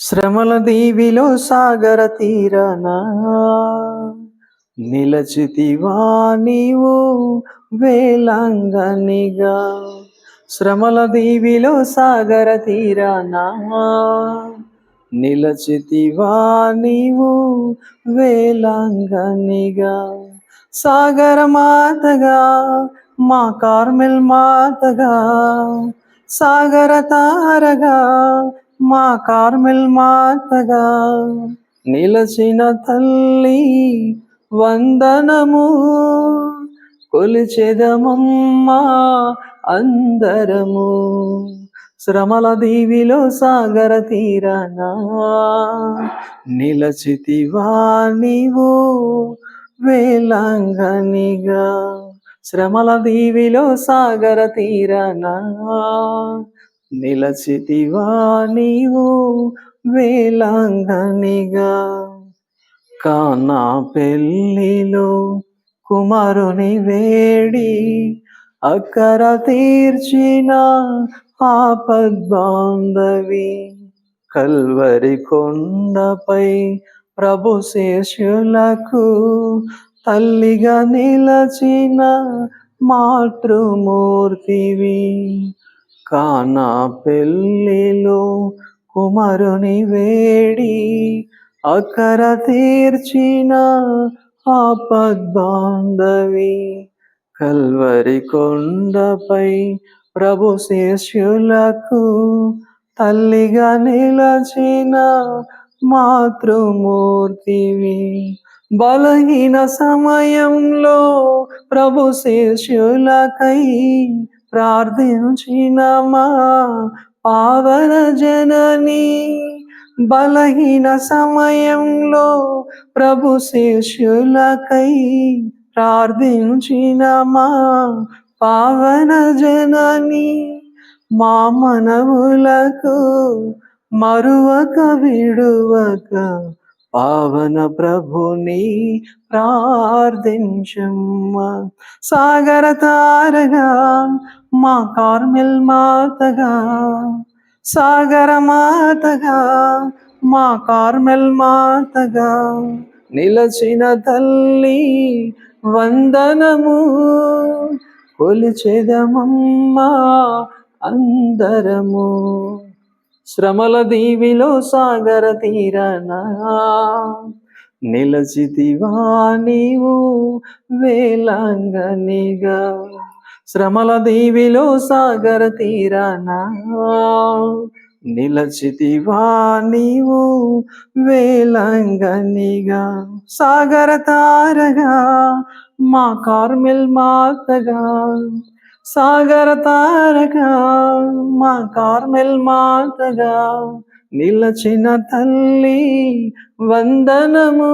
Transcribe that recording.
శ్రమల దీవిలో సాగర తీరనా. నిలచితివా నీవు వేలాంగనిగా. శ్రమల దీవిలో సాగర తీరనా. నిలచితివా నీవు వేలాంగనిగా. సాగర మాతగా మా కార్మెల్ మాతగా. సాగర తారగా మా కార్మెల్ మాతగా నిలచిన తల్లి వందనము. కొలిచెదమమ్మా అందరము. శ్రమల దీవిలో సాగర తీరనా. నిలచితివా నీవు వేలాంగనిగా. శ్రమల దీవిలో సాగర తీరనా. నిలచితివా నీవు వేలాంగనిగా? కానా పెళ్ళిలో కుమారుని వేడి అక్కర తీర్చిన ఆపద్బాంధవి కల్వరి కొండపై ప్రభు శేషులకు తల్లిగా నిలచిన మాతృమూర్తివి. కానా పెళ్ళిలో కుమారుని వేడి అకర తీర్చిన ఆపద్బాంధవి కల్వరి కొండపై ప్రభు శిష్యులకు తల్లిగా నిలచిన మాతృమూర్తివి. బలహీన సమయంలో ప్రభు శిష్యులకై ప్రార్థించినమా? పావన జనని బలహీన సమయంలో ప్రభు శిష్యులకై ప్రార్థించినమా? పావన జనని మా మనవులకు మరువక విడువక పావన ప్రభుని ప్రార్థించమ్మ. సాగర తారగా మా కార్మెల్ మాతగా. సాగర మాతగా మా కార్మెల్ మాతగా. నిలచిన తల్లి వందనము కొలిచెదమమ్మా అందరము. శ్రమల దీవిలో సాగర తీరనా? నిలచితివా నీవు వేలాంగనిగా. శ్రమల దీవిలో సాగర తీరనా? నిలచితివా నీవు వేలంగనిగా. సాగర తారగా మా కార్మిల్ మాతగా. సాగర తారగా మా కార్మెల్ మాతగా నిలచిన తల్లి వందనము.